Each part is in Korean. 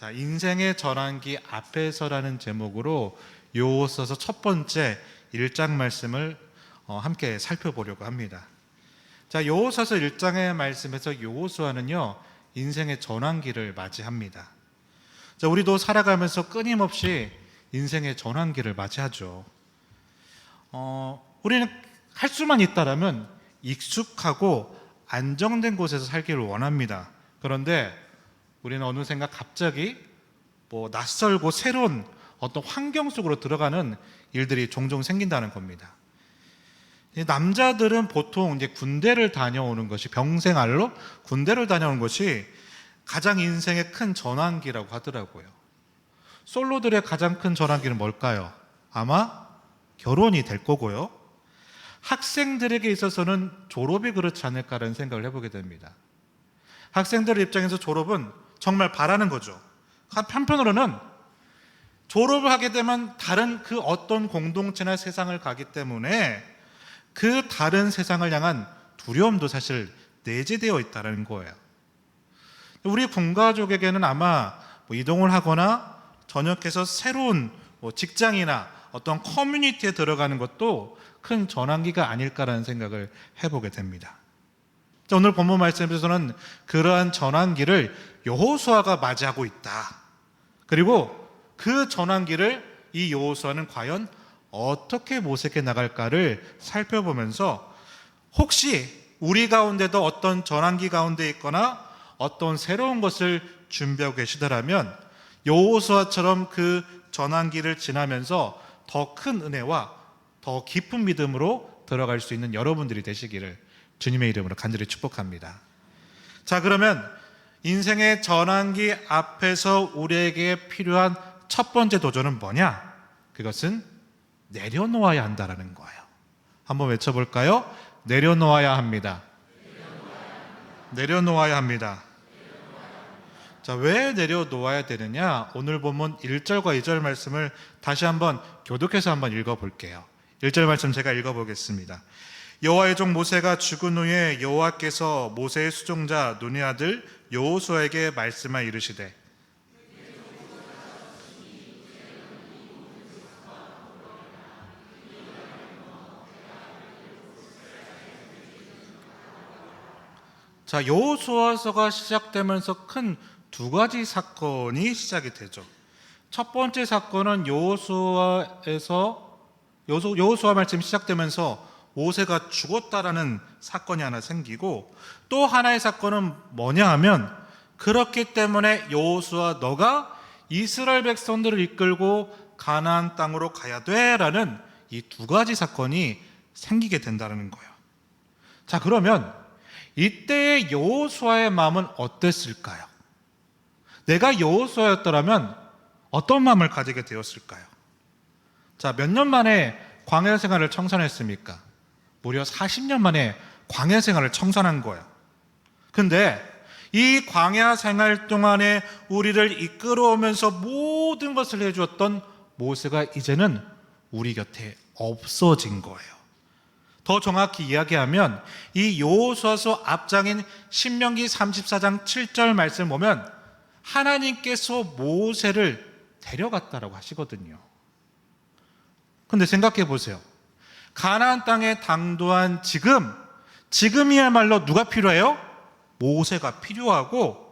자, 인생의 전환기 앞에서라는 제목으로 요호서서 첫 번째 1장 말씀을 어, 함께 살펴보려고 합니다. 자, 요호서서 1장의 말씀에서 요호수아는요, 인생의 전환기를 맞이합니다. 자, 우리도 살아가면서 끊임없이 인생의 전환기를 맞이하죠. 어, 우리는 할 수만 있다라면 익숙하고 안정된 곳에서 살기를 원합니다. 그런데 우리는 어느샌가 갑자기 뭐 낯설고 새로운 어떤 환경 속으로 들어가는 일들이 종종 생긴다는 겁니다. 이 남자들은 보통 이제 군대를 다녀오는 것이 병생활로 군대를 다녀오는 것이 가장 인생의 큰 전환기라고 하더라고요. 솔로들의 가장 큰 전환기는 뭘까요? 아마 결혼이 될 거고요. 학생들에게 있어서는 졸업이 그렇지 않을까라는 생각을 해보게 됩니다. 학생들 입장에서 졸업은 정말 바라는 거죠. 한편으로는 졸업을 하게 되면 다른 그 어떤 공동체나 세상을 가기 때문에 그 다른 세상을 향한 두려움도 사실 내재되어 있다는 거예요. 우리 군가족에게는 아마 뭐 이동을 하거나 전역해서 새로운 뭐 직장이나 어떤 커뮤니티에 들어가는 것도 큰 전환기가 아닐까라는 생각을 해보게 됩니다. 자, 오늘 본문 말씀에서는 그러한 전환기를 여호수아가 맞이하고 있다. 그리고 그 전환기를 이 여호수아는 과연 어떻게 모색해 나갈까를 살펴보면서 혹시 우리 가운데도 어떤 전환기 가운데 있거나 어떤 새로운 것을 준비하고 계시더라면 여호수아처럼 그 전환기를 지나면서 더 큰 은혜와 더 깊은 믿음으로 들어갈 수 있는 여러분들이 되시기를 주님의 이름으로 간절히 축복합니다. 자, 그러면 인생의 전환기 앞에서 우리에게 필요한 첫 번째 도전은 뭐냐? 그것은 내려놓아야 한다라는 거예요. 한번 외쳐볼까요? 내려놓아야 합니다. 내려놓아야 합니다. 자, 왜 내려놓아야 되느냐? 오늘 본문 1절과 2절 말씀을 다시 한번 교독해서 한번 읽어볼게요. 1절 말씀 제가 읽어보겠습니다. 여호와의 종 모세가 죽은 후에 여호와께서 모세의 수종자 눈의 아들 여호수아에게 말씀하 이르시되 자, 여호수아서가 시작되면서 큰 두 가지 사건이 시작이 되죠. 첫 번째 사건은 여호수아에서 여호수- 여호수아 말씀이 시작되면서 모세가 죽었다라는 사건이 하나 생기고 또 하나의 사건은 뭐냐 하면 그렇기 때문에 여호수아 너가 이스라엘 백성들을 이끌고 가나안 땅으로 가야 돼라는 이 두 가지 사건이 생기게 된다는 거예요. 자, 그러면 이때의 여호수아의 마음은 어땠을까요? 내가 여호수아였더라면 어떤 마음을 가지게 되었을까요? 자, 몇 년 만에 광야 생활을 청산했습니까? 무려 40년 만에 광야 생활을 청산한 거예요. 근데 이 광야 생활 동안에 우리를 이끌어오면서 모든 것을 해주었던 모세가 이제는 우리 곁에 없어진 거예요. 더 정확히 이야기하면 이 여호수아서 앞장인 신명기 34장 7절 말씀 보면 하나님께서 모세를 데려갔다라고 하시거든요. 근데 생각해 보세요. 가나안 땅에 당도한 지금 지금이야말로 누가 필요해요? 모세가 필요하고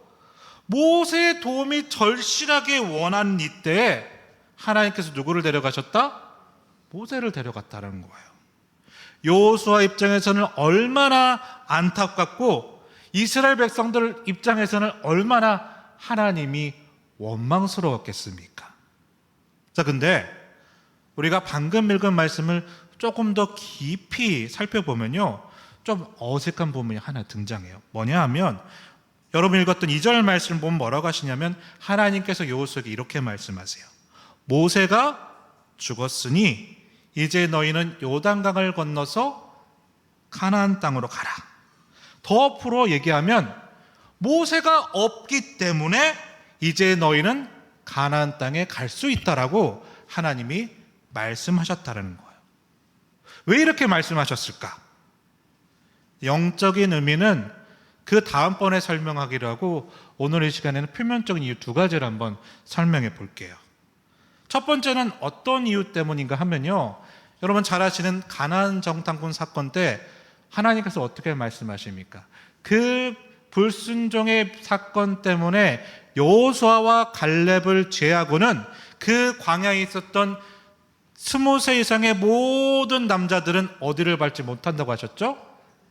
모세의 도움이 절실하게 원하는 이때에 하나님께서 누구를 데려가셨다? 모세를 데려갔다는 거예요. 여호수아 입장에서는 얼마나 안타깝고 이스라엘 백성들 입장에서는 얼마나 하나님이 원망스러웠겠습니까? 자, 근데 우리가 방금 읽은 말씀을 조금 더 깊이 살펴보면요. 좀 어색한 부분이 하나 등장해요. 뭐냐 하면 여러분 읽었던 2절 말씀 보면 뭐라고 하시냐면 하나님께서 여호수아에게 이렇게 말씀하세요. 모세가 죽었으니 이제 너희는 요단강을 건너서 가나안 땅으로 가라. 더 풀어 얘기하면 모세가 없기 때문에 이제 너희는 가나안 땅에 갈 수 있다라고 하나님이 말씀하셨다는 거예요. 왜 이렇게 말씀하셨을까? 영적인 의미는 그 다음번에 설명하기로 하고 오늘 이 시간에는 표면적인 이유 두 가지를 한번 설명해 볼게요. 첫 번째는 어떤 이유 때문인가 하면요. 여러분 잘 아시는 가나안 정탐꾼 사건 때 하나님께서 어떻게 말씀하십니까? 그 불순종의 사건 때문에 여호수아와 갈렙을 제하고는 그 광야에 있었던 스무 세 이상의 모든 남자들은 어디를 밟지 못한다고 하셨죠?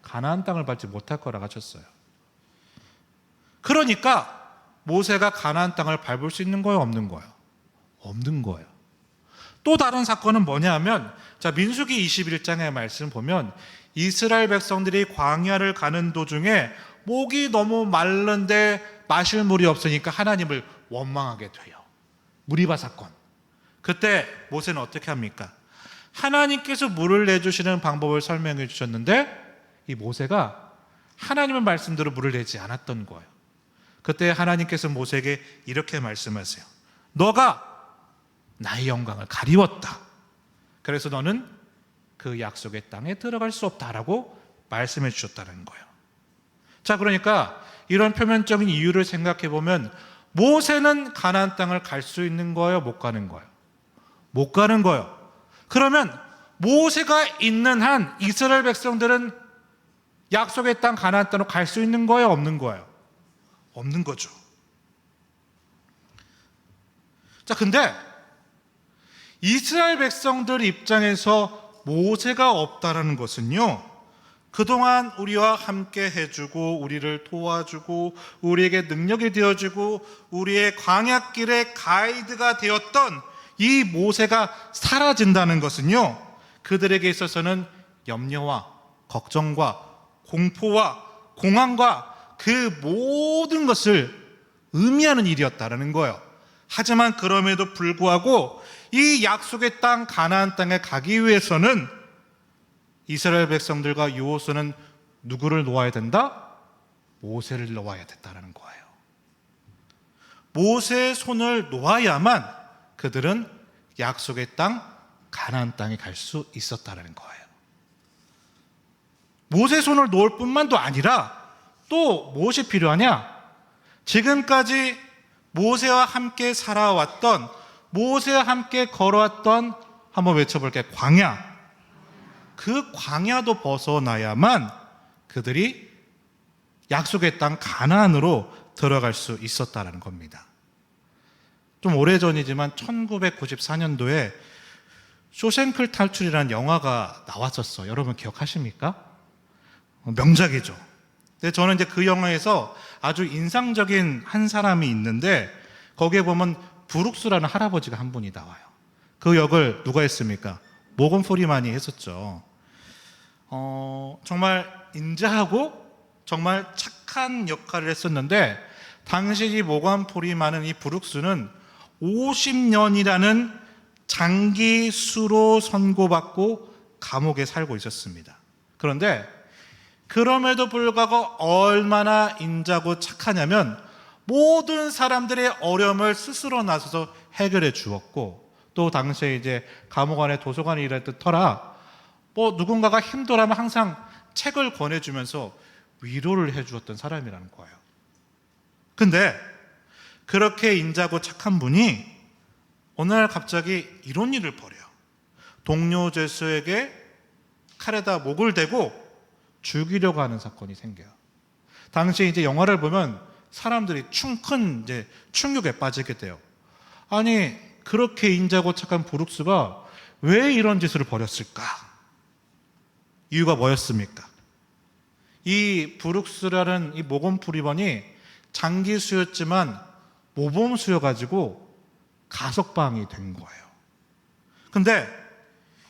가나안 땅을 밟지 못할 거라고 하셨어요. 그러니까 모세가 가나안 땅을 밟을 수 있는 거예요, 없는 거예요? 없는 거예요. 또 다른 사건은 뭐냐면 자 민수기 21장의 말씀 보면 이스라엘 백성들이 광야를 가는 도중에 목이 너무 마른데 마실 물이 없으니까 하나님을 원망하게 돼요. 무리바 사건. 그때 모세는 어떻게 합니까? 하나님께서 물을 내주시는 방법을 설명해 주셨는데 이 모세가 하나님의 말씀대로 물을 내지 않았던 거예요. 그때 하나님께서 모세에게 이렇게 말씀하세요. 너가 나의 영광을 가리웠다. 그래서 너는 그 약속의 땅에 들어갈 수 없다라고 말씀해 주셨다는 거예요. 자, 그러니까 이런 표면적인 이유를 생각해 보면 모세는 가나안 땅을 갈 수 있는 거예요, 못 가는 거예요? 못 가는 거예요. 그러면 모세가 있는 한 이스라엘 백성들은 약속의 땅 가나안 땅으로 갈 수 있는 거예요, 없는 거예요? 없는 거죠. 자, 근데 이스라엘 백성들 입장에서 모세가 없다라는 것은요. 그동안 우리와 함께 해주고 우리를 도와주고 우리에게 능력이 되어주고 우리의 광약길의 가이드가 되었던 이 모세가 사라진다는 것은요. 그들에게 있어서는 염려와 걱정과 공포와 공황과 그 모든 것을 의미하는 일이었다라는 거예요. 하지만 그럼에도 불구하고 이 약속의 땅 가나안 땅에 가기 위해서는 이스라엘 백성들과 요호수는 누구를 놓아야 된다? 모세를 놓아야 됐다는 거예요. 모세의 손을 놓아야만 그들은 약속의 땅 가나안 땅에 갈 수 있었다는 거예요. 모세 손을 놓을 뿐만도 아니라 또 무엇이 필요하냐? 지금까지 모세와 함께 살아왔던 모세와 함께 걸어왔던 한번 외쳐볼게요. 광야. 그 광야도 벗어나야만 그들이 약속의 땅 가나안으로 들어갈 수 있었다라는 겁니다. 좀 오래전이지만 1994년도에 쇼생클 탈출이라는 영화가 나왔었어. 여러분 기억하십니까? 명작이죠. 근데 저는 이제 그 영화에서 아주 인상적인 한 사람이 있는데 거기에 보면 브룩스라는 할아버지가 한 분이 나와요. 그 역을 누가 했습니까? 모건 프리만이 했었죠. 어, 정말 인자하고 정말 착한 역할을 했었는데 당시 이 모건 프리만은 이 브룩스는 50년이라는 장기 수로 선고받고 감옥에 살고 있었습니다. 그런데 그럼에도 불구하고 얼마나 인자고 착하냐면 모든 사람들의 어려움을 스스로 나서서 해결해 주었고 또 당시에 이제 감옥 안에 도서관에 일했던 터라 뭐 누군가가 힘들어하면 항상 책을 권해주면서 위로를 해주었던 사람이라는 거예요. 근데 그렇게 인자고 착한 분이 어느 날 갑자기 이런 일을 벌여요. 동료 죄수에게 칼에다 목을 대고 죽이려고 하는 사건이 생겨요. 당시 이제 영화를 보면 사람들이 충, 큰 이제 충격에 빠지게 돼요. 아니, 그렇게 인자고 착한 브룩스가 왜 이런 짓을 벌였을까? 이유가 뭐였습니까? 이 브룩스라는 이 모건 프리번이 장기 수였지만 모범 수여 가지고 가석방이 된 거예요. 근데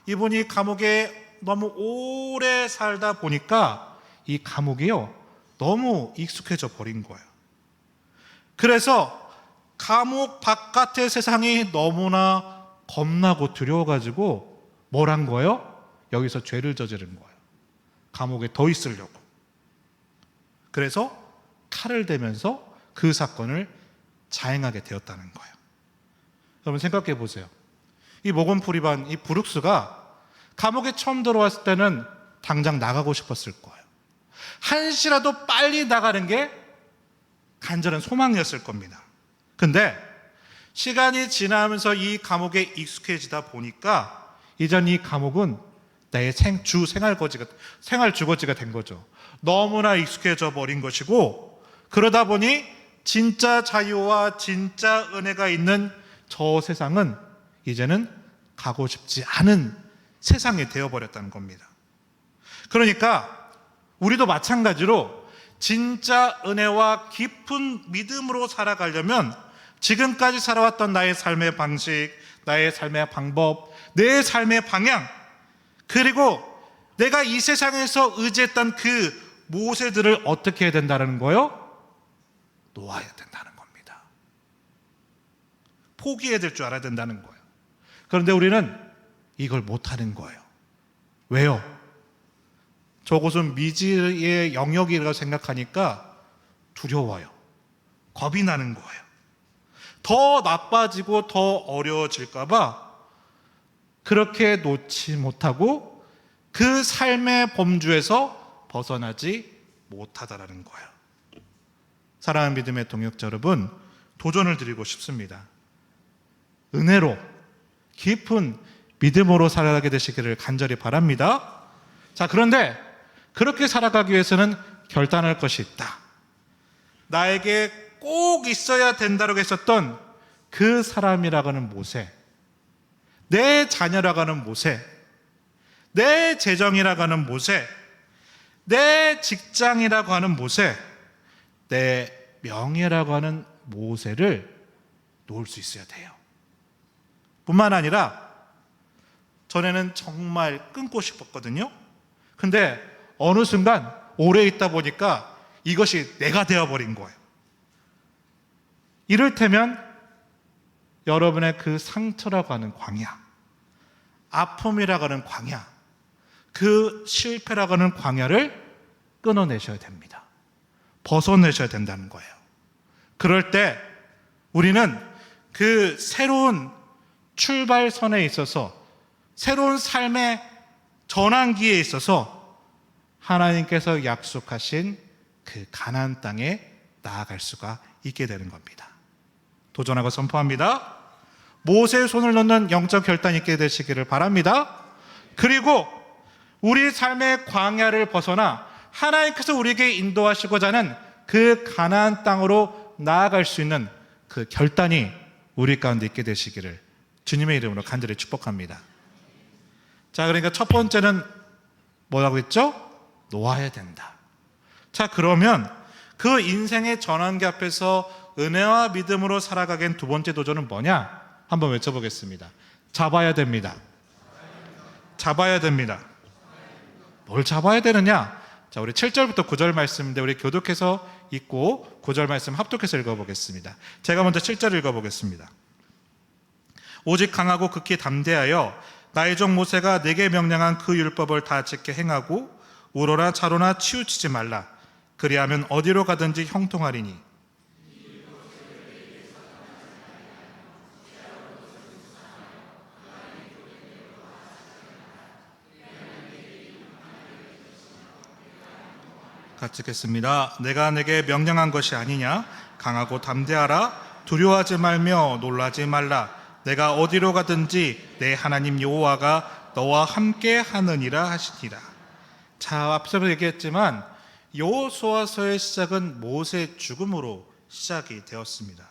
이분이 감옥에 너무 오래 살다 보니까 이 감옥이요 너무 익숙해져 버린 거예요. 그래서 감옥 바깥의 세상이 너무나 겁나고 두려워가지고 뭘 한 거예요? 여기서 죄를 저지른 거예요. 감옥에 더 있으려고. 그래서 칼을 대면서 그 사건을 자행하게 되었다는 거예요. 여러분 생각해 보세요. 이 모건 프리반, 이 브룩스가 감옥에 처음 들어왔을 때는 당장 나가고 싶었을 거예요. 한시라도 빨리 나가는 게 간절한 소망이었을 겁니다. 근데 시간이 지나면서 이 감옥에 익숙해지다 보니까 이전 이 감옥은 나의 생, 주 생활 거지가, 생활 주거지가 된 거죠. 너무나 익숙해져 버린 것이고, 그러다 보니 진짜 자유와 진짜 은혜가 있는 저 세상은 이제는 가고 싶지 않은 세상이 되어버렸다는 겁니다. 그러니까 우리도 마찬가지로 진짜 은혜와 깊은 믿음으로 살아가려면 지금까지 살아왔던 나의 삶의 방식, 나의 삶의 방법, 내 삶의 방향, 그리고 내가 이 세상에서 의지했던 그 모세들을 어떻게 해야 된다는 거요? 놓아야 된다는 겁니다. 포기해야 될 줄 알아야 된다는 거예요. 그런데 우리는 이걸 못하는 거예요. 왜요? 저곳은 미지의 영역이라고 생각하니까 두려워요. 겁이 나는 거예요. 더 나빠지고 더 어려워질까봐 그렇게 놓지 못하고 그 삶의 범주에서 벗어나지 못하다라는 거예요. 사랑하는 믿음의 동역자 여러분, 도전을 드리고 싶습니다. 은혜로 깊은 믿음으로 살아가게 되시기를 간절히 바랍니다. 자, 그런데 그렇게 살아가기 위해서는 결단할 것이 있다. 나에게 꼭 있어야 된다고 했었던 그 사람이라고 하는 모세, 내 자녀라고 하는 모세, 내 재정이라고 하는 모세, 내 직장이라고 하는 모세, 내 명예라고 하는 모세를 놓을 수 있어야 돼요. 뿐만 아니라 전에는 정말 끊고 싶었거든요. 근데 어느 순간 오래 있다 보니까 이것이 내가 되어버린 거예요. 이를테면 여러분의 그 상처라고 하는 광야, 아픔이라고 하는 광야, 그 실패라고 하는 광야를 끊어내셔야 됩니다. 벗어내셔야 된다는 거예요. 그럴 때 우리는 그 새로운 출발선에 있어서 새로운 삶의 전환기에 있어서 하나님께서 약속하신 그 가나안 땅에 나아갈 수가 있게 되는 겁니다. 도전하고 선포합니다. 모세의 손을 넣는 영적 결단이 있게 되시기를 바랍니다. 그리고 우리 삶의 광야를 벗어나 하나님께서 우리에게 인도하시고자 하는 그 가나안 땅으로 나아갈 수 있는 그 결단이 우리 가운데 있게 되시기를 주님의 이름으로 간절히 축복합니다. 자, 그러니까 첫 번째는 뭐라고 했죠? 놓아야 된다. 자, 그러면 그 인생의 전환기 앞에서 은혜와 믿음으로 살아가기엔 두 번째 도전은 뭐냐? 한번 외쳐보겠습니다. 잡아야 됩니다. 잡아야 됩니다. 뭘 잡아야 되느냐? 자, 우리 7절부터 9절 말씀인데 우리 교독해서 읽고 9절 말씀 합독해서 읽어보겠습니다. 제가 먼저 7절 읽어보겠습니다. 오직 강하고 극히 담대하여 나의 종 모세가 내게 명령한 그 율법을 다 지켜 행하고 우로나 차로나 치우치지 말라. 그리하면 어디로 가든지 형통하리니 같이 읽겠습니다. 내가 내게 명령한 것이 아니냐? 강하고 담대하라. 두려워하지 말며 놀라지 말라. 내가 어디로 가든지 내 하나님 여호와가 너와 함께 하느니라 하시니라. 자, 앞서 얘기했지만 여호수아서의 시작은 모세의 죽음으로 시작이 되었습니다.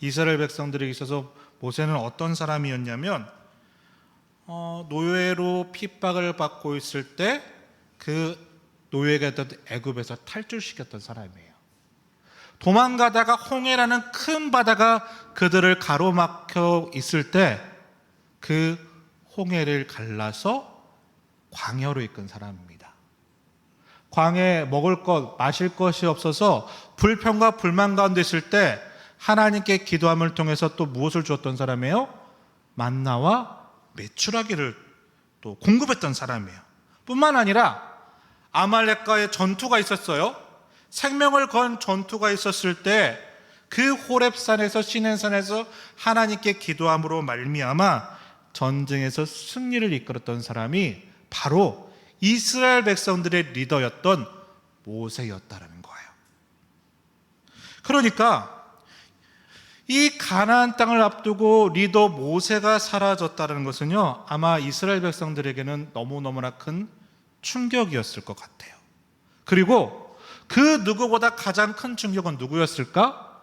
이스라엘 백성들에게 있어서 모세는 어떤 사람이었냐면 어, 노예로 핍박을 받고 있을 때 그 노예가 됐던 애굽에서 탈출시켰던 사람이에요. 도망가다가 홍해라는 큰 바다가 그들을 가로막혀 있을 때 그 홍해를 갈라서 광야로 이끈 사람입니다. 광야에 먹을 것, 마실 것이 없어서 불평과 불만 가운데 있을 때 하나님께 기도함을 통해서 또 무엇을 주었던 사람이에요? 만나와 메추라기를 또 공급했던 사람이에요. 뿐만 아니라 아말렉과의 전투가 있었어요. 생명을 건 전투가 있었을 때 그 호렙산에서 시낸산에서 하나님께 기도함으로 말미암아 전쟁에서 승리를 이끌었던 사람이 바로 이스라엘 백성들의 리더였던 모세였다라는 거예요. 그러니까 이 가나안 땅을 앞두고 리더 모세가 사라졌다는 것은요 아마 이스라엘 백성들에게는 너무너무나 큰 충격이었을 것 같아요. 그리고 그 누구보다 가장 큰 충격은 누구였을까?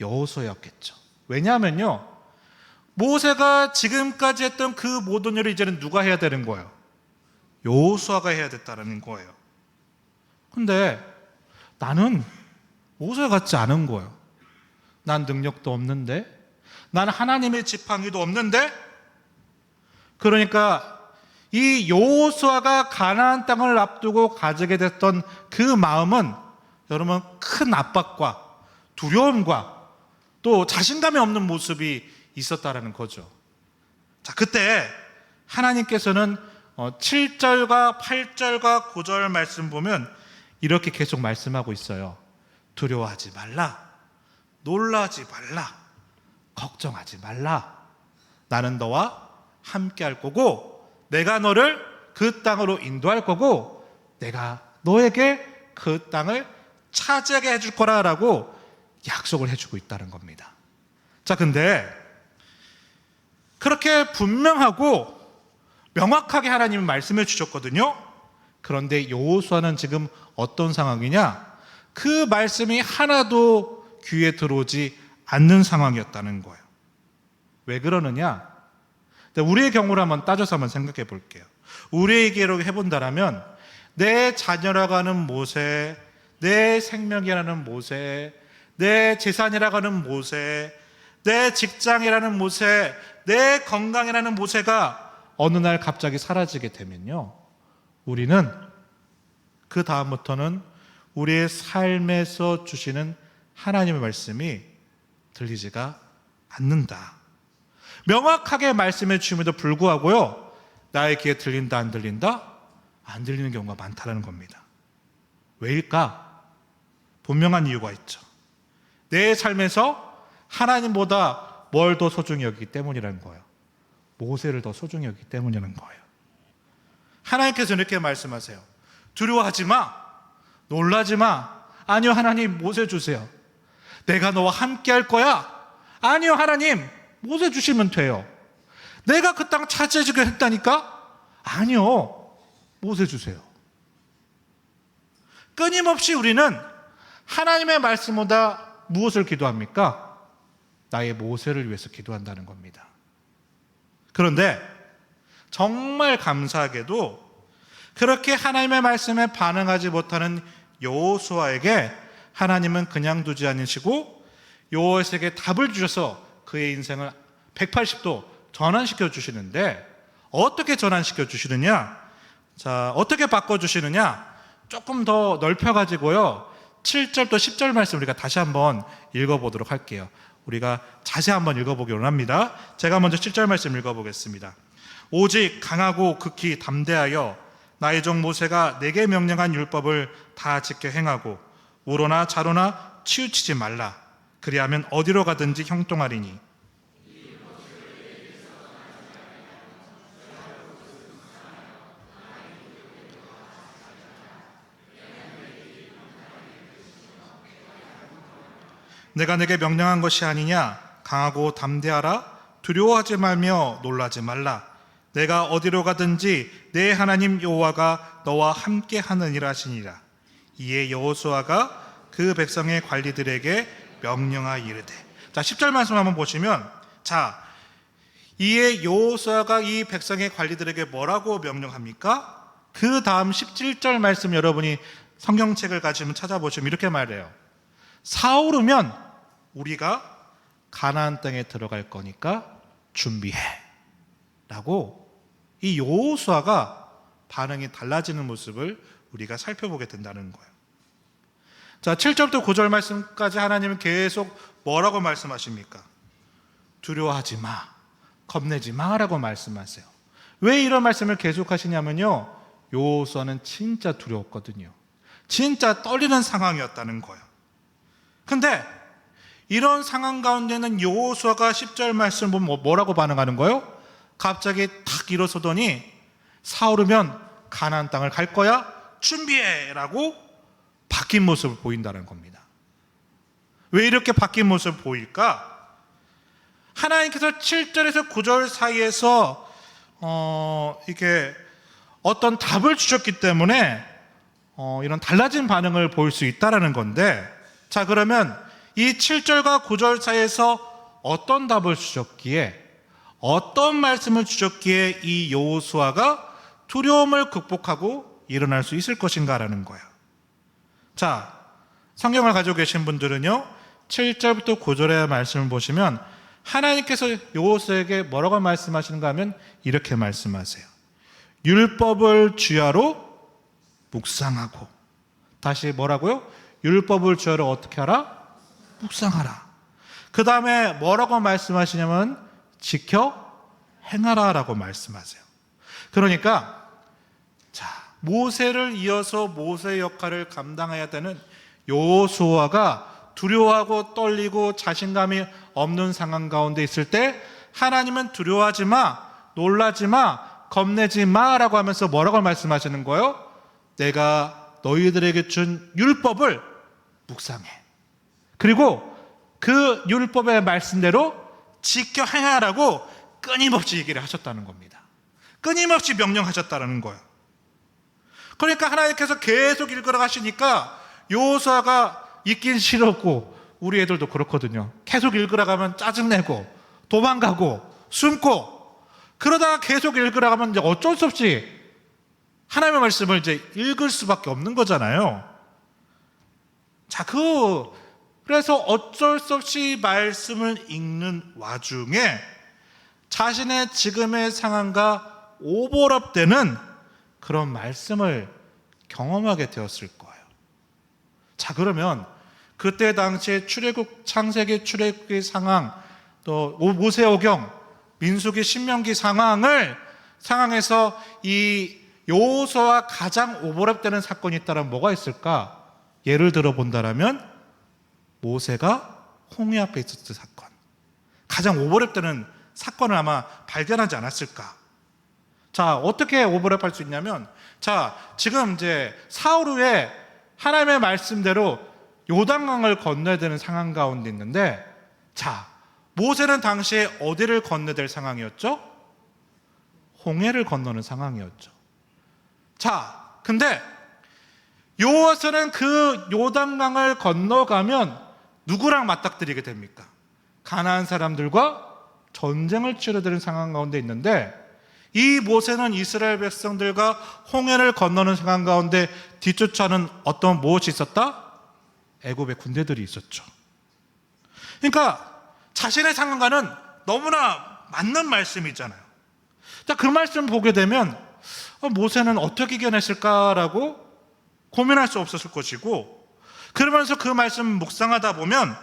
여호수아였겠죠. 왜냐하면요 모세가 지금까지 했던 그 모든 일을 이제는 누가 해야 되는 거예요? 여호수아가 해야 됐다는 거예요. 근데 나는 모세 같지 않은 거예요. 난 능력도 없는데, 난 하나님의 지팡이도 없는데, 그러니까 이 여호수아가 가나안 땅을 앞두고 가지게 됐던 그 마음은 여러분 큰 압박과 두려움과 또 자신감이 없는 모습이 있었다라는 거죠. 자, 그때 하나님께서는 7절과 8절과 9절 말씀 보면 이렇게 계속 말씀하고 있어요. 두려워하지 말라. 놀라지 말라. 걱정하지 말라. 나는 너와 함께 할 거고, 내가 너를 그 땅으로 인도할 거고, 내가 너에게 그 땅을 차지하게 해줄 거라라고 약속을 해주고 있다는 겁니다. 자, 근데 그렇게 분명하고 명확하게 하나님은 말씀해 주셨거든요. 그런데 여호수아는 지금 어떤 상황이냐? 그 말씀이 하나도 귀에 들어오지 않는 상황이었다는 거예요. 왜 그러느냐? 우리의 경우를 한번 따져서 한번 생각해 볼게요. 우리에게로 해본다라면 내 자녀라고 하는 모세, 내 생명이라는 모세, 내 재산이라고 하는 모세, 내 직장이라는 모세, 내 건강이라는 모세가 어느 날 갑자기 사라지게 되면요. 우리는 그 다음부터는 우리의 삶에서 주시는 하나님의 말씀이 들리지가 않는다. 명확하게 말씀해 주심에도 불구하고요. 나의 귀에 들린다, 안 들린다? 안 들리는 경우가 많다는 겁니다. 왜일까? 분명한 이유가 있죠. 내 삶에서 하나님보다 뭘 더 소중히 여기기 때문이라는 거예요. 모세를 더 소중히 여기기 때문이라는 거예요. 하나님께서 이렇게 말씀하세요. 두려워하지 마. 놀라지 마. 아니요, 하나님, 모세 주세요. 내가 너와 함께 할 거야. 아니요, 하나님, 모세 주시면 돼요. 내가 그 땅 차지해주게 했다니까? 아니요, 모세 주세요. 끊임없이 우리는 하나님의 말씀보다 무엇을 기도합니까? 나의 모세를 위해서 기도한다는 겁니다. 그런데 정말 감사하게도 그렇게 하나님의 말씀에 반응하지 못하는 여호수아에게 하나님은 그냥 두지 않으시고 여호수아에게 답을 주셔서 그의 인생을 180도 전환시켜 주시는데 어떻게 전환시켜 주시느냐? 자, 어떻게 바꿔 주시느냐? 조금 더 넓혀 가지고요. 7절부터 10절 말씀 우리가 다시 한번 읽어 보도록 할게요. 우리가 자세히 한번 읽어 보기 원합니다. 제가 먼저 7절 말씀 읽어 보겠습니다. 오직 강하고 극히 담대하여 나의 종 모세가 내게 명령한 율법을 다 지켜 행하고 우로나 자로나 치우치지 말라. 그리하면 어디로 가든지 형통하리니. 내가 내게 명령한 것이 아니냐? 강하고 담대하라. 두려워하지 말며 놀라지 말라. 내가 어디로 가든지 내 하나님 여호와가 너와 함께 하느니라 하시니라. 이에 여호수아가 그 백성의 관리들에게 명령하 이르되 자 10절 말씀 한번 보시면 자 이에 여호수아가 이 백성의 관리들에게 뭐라고 명령합니까? 그 다음 17절 말씀 여러분이 성경책을 가지면 찾아보시면 이렇게 말해요 사오르면 우리가 가나안 땅에 들어갈 거니까 준비해. 라고 이 여호수아가 반응이 달라지는 모습을 우리가 살펴보게 된다는 거예요. 자, 7절부터 9절 말씀까지 하나님은 계속 뭐라고 말씀하십니까? 두려워하지 마. 겁내지 마라고 말씀하세요. 왜 이런 말씀을 계속 하시냐면요. 여호수아는 진짜 두려웠거든요. 진짜 떨리는 상황이었다는 거예요. 근데 이런 상황 가운데는 여호수아가 10절 말씀 보면 뭐- 뭐라고 반응하는 거예요? 갑자기 탁 일어서더니 사오르면 가나안 땅을 갈 거야 준비해 라고 바뀐 모습을 보인다는 겁니다. 왜 이렇게 바뀐 모습을 보일까? 하나님께서 7절에서 9절 사이에서 어, 이게 어떤 답을 주셨기 때문에 어, 이런 달라진 반응을 보일 수 있다라는 건데, 자 그러면 이 7절과 9절 사이에서 어떤 답을 주셨기에, 어떤 말씀을 주셨기에 이 여호수아가 두려움을 극복하고 일어날 수 있을 것인가라는 거예요. 자, 성경을 가지고 계신 분들은요, 7절부터 9절의 말씀을 보시면 하나님께서 여호수아에게 뭐라고 말씀하시는가 하면 이렇게 말씀하세요. 율법을 주야로 묵상하고 다시 뭐라고요? 율법을 주야로 어떻게 하라? 묵상하라. 그 다음에 뭐라고 말씀하시냐면 지켜 행하라라고 말씀하세요. 그러니까 자 모세를 이어서 모세의 역할을 감당해야 되는 여호수아가 두려워하고 떨리고 자신감이 없는 상황 가운데 있을 때 하나님은 두려워하지 마, 놀라지 마, 겁내지 마라고 하면서 뭐라고 말씀하시는 거예요? 내가 너희들에게 준 율법을 묵상해. 그리고 그 율법의 말씀대로 지켜 행하라고 끊임없이 얘기를 하셨다는 겁니다. 끊임없이 명령하셨다는 거예요. 그러니까 하나님께서 계속 읽으라 하시니까 요사가 읽긴 싫었고 우리 애들도 그렇거든요. 계속 읽으라 가면 짜증내고 도망가고 숨고 그러다가 계속 읽으라 하면 이제 어쩔 수 없이 하나님의 말씀을 이제 읽을 수밖에 없는 거잖아요. 자, 그 그래서 어쩔 수 없이 말씀을 읽는 와중에 자신의 지금의 상황과 오버랩되는 그런 말씀을 경험하게 되었을 거예요. 자, 그러면 그때 당시에 출애굽 창세기 출애굽의 상황 또 모세오경 민수기 신명기 상황을 상황에서 이 요소와 가장 오버랩되는 사건이 있다면 뭐가 있을까? 예를 들어 본다라면 모세가 홍해 앞에 있었을 사건. 가장 오버랩되는 사건을 아마 발견하지 않았을까? 자, 어떻게 오버랩할 수 있냐면 자, 지금 이제 사울 후에 하나님의 말씀대로 요단강을 건너야 되는 상황 가운데 있는데 자, 모세는 당시에 어디를 건너야 될 상황이었죠? 홍해를 건너는 상황이었죠. 자, 근데 요호수는 그 요단강을 건너가면 누구랑 맞닥뜨리게 됩니까? 가나안 사람들과 전쟁을 치러야 되는 상황 가운데 있는데 이 모세는 이스라엘 백성들과 홍해를 건너는 상황 가운데 뒤쫓아는 어떤 무엇이 있었다? 애굽의 군대들이 있었죠. 그러니까 자신의 상황과는 너무나 맞는 말씀이잖아요. 자, 그 말씀 보게 되면 어, 모세는 어떻게 이겨냈을까라고 고민할 수 없었을 것이고 그러면서 그 말씀 묵상하다 보면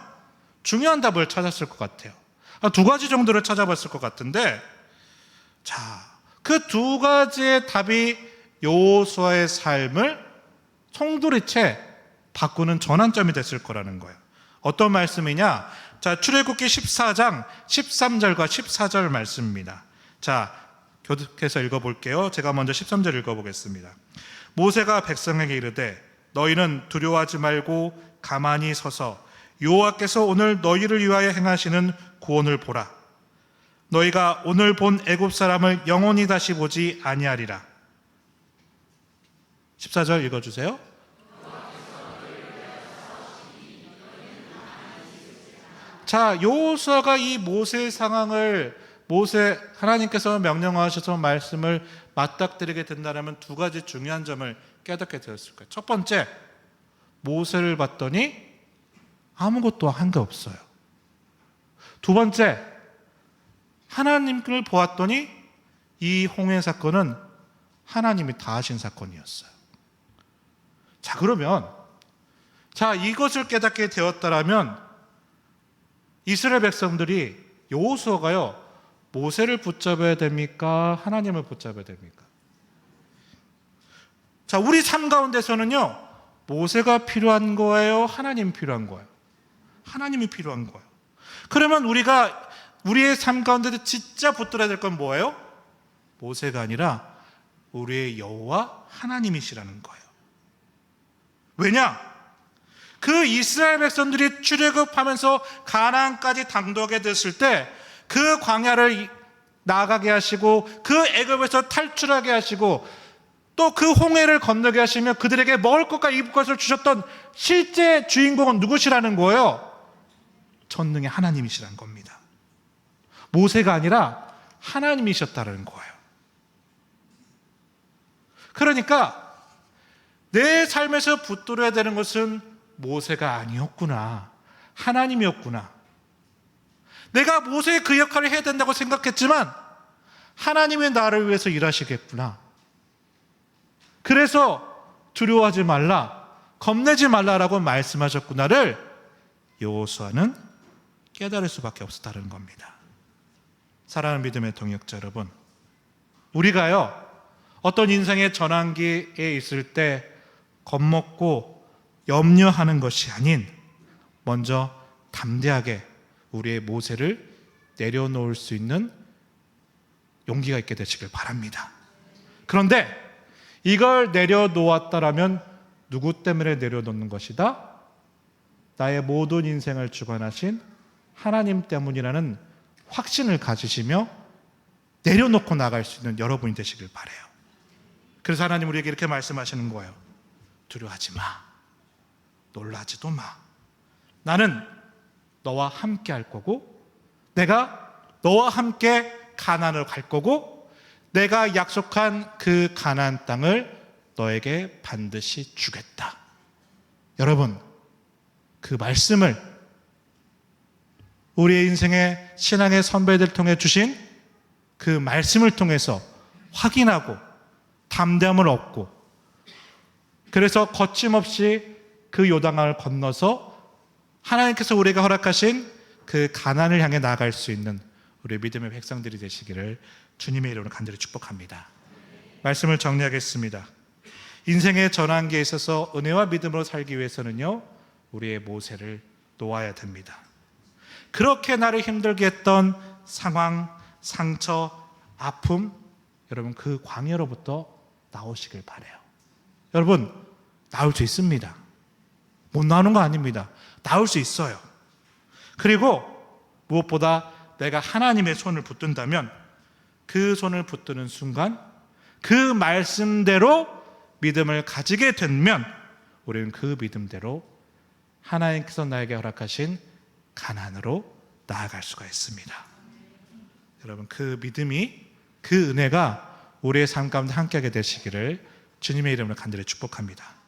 중요한 답을 찾았을 것 같아요. 아, 두 가지 정도를 찾아봤을 것 같은데 자, 그 두 가지의 답이 여호수아의 삶을 송두리째 바꾸는 전환점이 됐을 거라는 거예요. 어떤 말씀이냐? 자, 출애굽기 14장 13절과 14절 말씀입니다. 자, 교독해서 읽어 볼게요. 제가 먼저 13절 읽어 보겠습니다. 모세가 백성에게 이르되 너희는 두려워하지 말고 가만히 서서 여호와께서 오늘 너희를 위하여 행하시는 구원을 보라. 너희가 오늘 본 애굽 사람을 영원히 다시 보지 아니하리라. 14절 읽어 주세요. 자, 여호수아가 이 모세의 상황을 모세 하나님께서 명령하셔서 말씀을 맞닥뜨리게 된다면 두 가지 중요한 점을 깨닫게 되었을 거예요. 첫 번째, 모세를 봤더니 아무것도 한 게 없어요. 두 번째, 하나님을 보았더니 이 홍해 사건은 하나님이 다 하신 사건이었어요. 자, 그러면 자, 이것을 깨닫게 되었다라면 이스라엘 백성들이 여호수아가요 모세를 붙잡아야 됩니까? 하나님을 붙잡아야 됩니까? 자, 우리 삶 가운데서는요 모세가 필요한 거예요, 하나님이 필요한 거예요. 하나님이 필요한 거예요. 그러면 우리가 우리의 삶 가운데 진짜 붙들어야 될 건 뭐예요? 모세가 아니라 우리의 여호와 하나님이시라는 거예요. 왜냐? 그 이스라엘 백성들이 출애굽하면서 가나안까지 당도하게 됐을 때 그 광야를 나가게 하시고 그 애굽에서 탈출하게 하시고 또 그 홍해를 건너게 하시며 그들에게 먹을 것과 입을 것을 주셨던 실제 주인공은 누구시라는 거예요? 전능의 하나님이시라는 겁니다. 모세가 아니라 하나님이셨다는 거예요. 그러니까 내 삶에서 붙들어야 되는 것은 모세가 아니었구나. 하나님이었구나. 내가 모세의 그 역할을 해야 된다고 생각했지만 하나님의 나를 위해서 일하시겠구나. 그래서 두려워하지 말라, 겁내지 말라라고 말씀하셨구나를 여호수아는 깨달을 수밖에 없었다는 겁니다. 사랑하는 믿음의 동역자 여러분, 우리가요 어떤 인생의 전환기에 있을 때 겁먹고 염려하는 것이 아닌 먼저 담대하게 우리의 모세를 내려놓을 수 있는 용기가 있게 되시길 바랍니다. 그런데 이걸 내려놓았다라면 누구 때문에 내려놓는 것이다? 나의 모든 인생을 주관하신 하나님 때문이라는 확신을 가지시며 내려놓고 나갈 수 있는 여러분이 되시길 바래요. 그래서 하나님 우리에게 이렇게 말씀하시는 거예요. 두려워하지 마. 놀라지도 마. 나는 너와 함께 할 거고 내가 너와 함께 가난을 갈 거고 내가 약속한 그 가나안 땅을 너에게 반드시 주겠다. 여러분 그 말씀을 우리의 인생의 신앙의 선배들 통해 주신 그 말씀을 통해서 확인하고 담대함을 얻고 그래서 거침없이 그 요단강을 건너서 하나님께서 우리가 허락하신 그 가난을 향해 나아갈 수 있는 우리 믿음의 백성들이 되시기를 주님의 이름으로 간절히 축복합니다. 말씀을 정리하겠습니다. 인생의 전환기에 있어서 은혜와 믿음으로 살기 위해서는요, 우리의 모세를 놓아야 됩니다. 그렇게 나를 힘들게 했던 상황, 상처, 아픔, 여러분 그 광야로부터 나오시길 바래요. 여러분 나올 수 있습니다. 못 나오는 거 아닙니다. 나올 수 있어요. 그리고 무엇보다 내가 하나님의 손을 붙든다면 그 손을 붙드는 순간 그 말씀대로 믿음을 가지게 되면 우리는 그 믿음대로 하나님께서 나에게 허락하신 가난으로 나아갈 수가 있습니다. 여러분 그 믿음이 그 은혜가 우리의 삶 가운데 함께하게 되시기를 주님의 이름으로 간절히 축복합니다.